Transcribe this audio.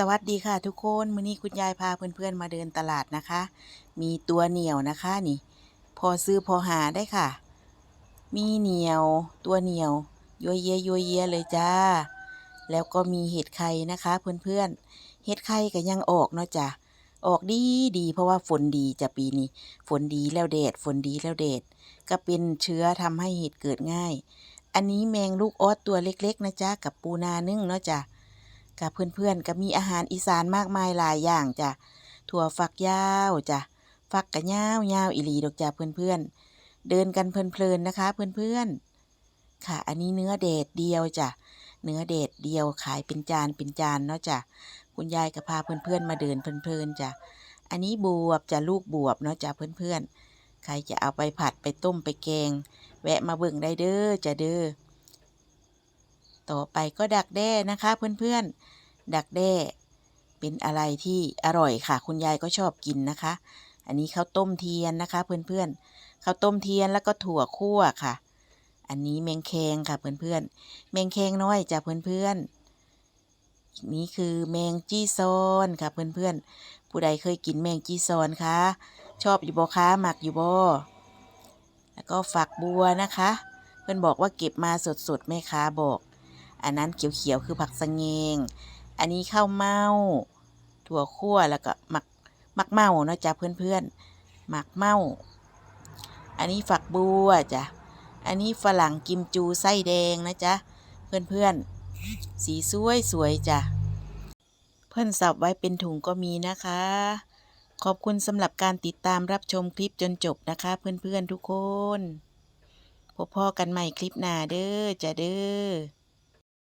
สวัสดีค่ะทุกคนมื้อนี้คุณยายพาเพื่อนๆมาเดินตลาดนะคะ มีตัวเหนียวนะคะนี่ พอซื้อพอหาได้ค่ะ มีเหนียวตัวเหนียวยัวเยยัวเยเลยจ้า แล้วก็มีเห็ดไข่นะคะเพื่อนๆเห็ดไข่ก็ยังออกเนาะจ้ะออกดีดีเพราะว่าฝนดีจะปีนี้ ฝนดีแล้วแดดฝนดีแล้วแดดก็เป็นเชื้อทำให้เห็ดเกิดง่าย อันนี้แมงลูกออสตัวเล็กๆนะจ๊ะกับปูนานึ่งเนาะจ้ะ กับเพื่อนๆก็มีอาหารอีสานมากมายหลายอย่างจ้ะถั่วฝักยาวจ้ะฝักกะยาวยาวอีหลีดอกจ้ะเพื่อนๆ เดินกันเพลินๆนะคะ เพื่อนๆ ค่ะ อันนี้เนื้อเดดเดียวจ้ะเนื้อเดดเดียวขายเป็นจานเป็นจานเนาะจ้ะคุณยายก็พาเพื่อนๆมาเดินเพลินๆจ้ะอันนี้บวบจ้ะลูกบวบเนาะจ้ะเพื่อนๆ ใครจะเอาไปผัดไปต้มไปแกง แวะมาเบิ่งได้เด้อจ้ะเด้อ ต่อไปก็ดักแด้นะคะเพื่อนๆ ดักแด้ เป็นอะไรที่อร่อยค่ะ คุณยายก็ชอบกินนะคะ อันนี้ข้าวต้มเทียนนะคะเพื่อนๆข้าวต้มเทียนแล้วก็ถั่วคั่วค่ะ อันนี้แมงแคงค่ะเพื่อนๆแมงแคงน้อยจ้ะเพื่อนๆอีกนี้คือแมงจี้ซอนค่ะเพื่อนๆ ผู้ใดเคยกินแมงจี้ซอนคะชอบอยู่บ่คะหมักอยู่บ่แล้วก็ฝักบัวนะคะ เพื่อนบอกว่าเก็บมาสดๆแม่ค้าบอก อันนั้นเขียวๆคือผักสะเงง อันนี้ข้าวเม่าถั่วคั่วแล้วก็หมักหมักเม่าเนาะจ้ะเพื่อนๆหมักเม่าอันนี้ฝักบัวจ้ะอันนี้ฝรั่งกิมจูไส้แดงนะจ๊ะเพื่อนๆสีสวยสวยจ้ะเพื่อนสับไว้เป็นถุงก็มีนะคะ ขอบคุณสำหรับการติดตามรับชมคลิปจนจบนะคะ เพื่อนๆทุกคนพบพ่อกันใหม่คลิปหน้าเด้อจ้ะเด้อ